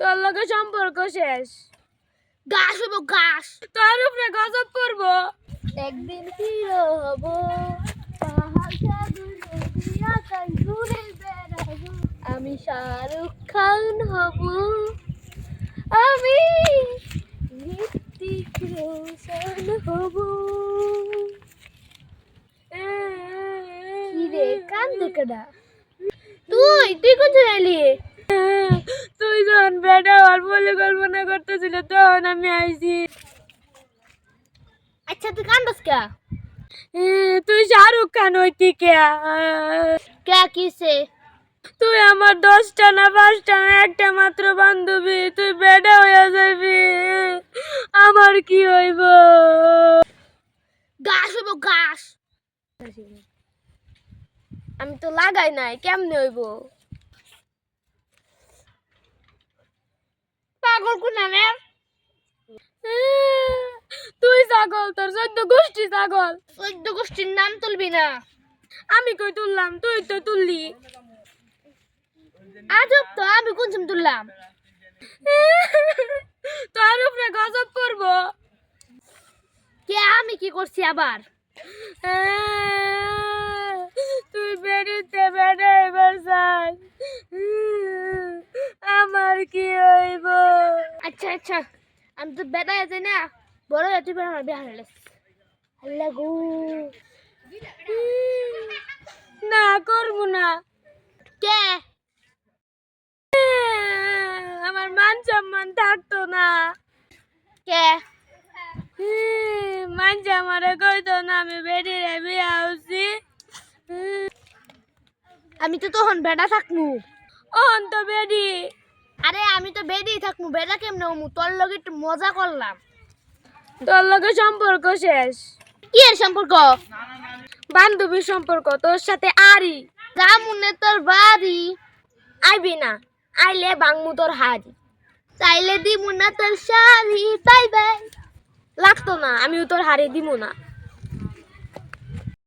তোর লগে সম্পর্ক শেষ। গাছ হব গাছ। তোর উপরে গজব পড়ব একদিন হিরো হব আমি শাহরুখ খান হব। আমি ঋত্বিক রোশন হব। কি রে কান তুই তুই কোন এলি? তুই যখন বেটা পরিকল্পনা করতেছিল তখন আমি আইছি। আচ্ছা তুই কান্দস কে? তুই শাহরুখ খান হইতি কে? কে কিসে? তুই আমার দশটা না পাঁচটা না একটা মাত্র বান্ধবী তুই বেটা হয়ে যাবি আমার কি হইব? গাছ হব গাছ আমি তো লাগাই নাই কেমনে হইব? পাগল কুনানে তুই ছাগল তোর চোদ্দ গোষ্ঠী ছাগল। চোদ্দ গোষ্ঠীর নাম তুলবি না। আমি কই তুললাম? তুই তো তুললি। আজব তো আমি কোন সময় তুললাম? তোর উপরে গজব পড়ব কে আমি কি করছি আবার? তুই বেরিতে বেড়ে এবার যাস আমার কি হইব? আচ্ছা আচ্ছা। আমি তো বেটা আছে না, বড় তুই আমার বিয়ে হলে আল্লাহ গো। না করব না। কে? আমার মান সম্মান থাকতো না। কে? মানছে আমারে কইতো না, আমি বেরিয়ে বিয়া হচ্ছি আমি তো তখন বেটা থাকব অন তো বেরি আরে আমি তো বেডেই থাকমু বেটা কেমনে হমু? তোর লগে একটু মজা করলাম। তোর লগে সম্পর্ক শেষ। কি এর সম্পর্ক? বান্ধবী সম্পর্ক তোর সাথে আরি। যা মনে তোর বাড়ি। আইবি না আইলে বাংমু তোর হারি চাইলে দিমু না তোর শাড়ি বাই বাই। লাগতো না আমিও তোর হারে দিব না।